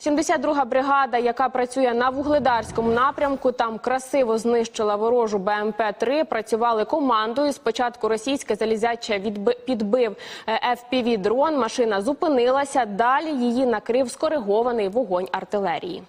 72-га бригада, яка працює на вугледарському напрямку, там красиво знищила ворожу БМП-3. Працювали командою. Спочатку російське залізяче підбив е, fpv дрон Машина зупинилася. Далі її накрив скоригований вогонь артилерії.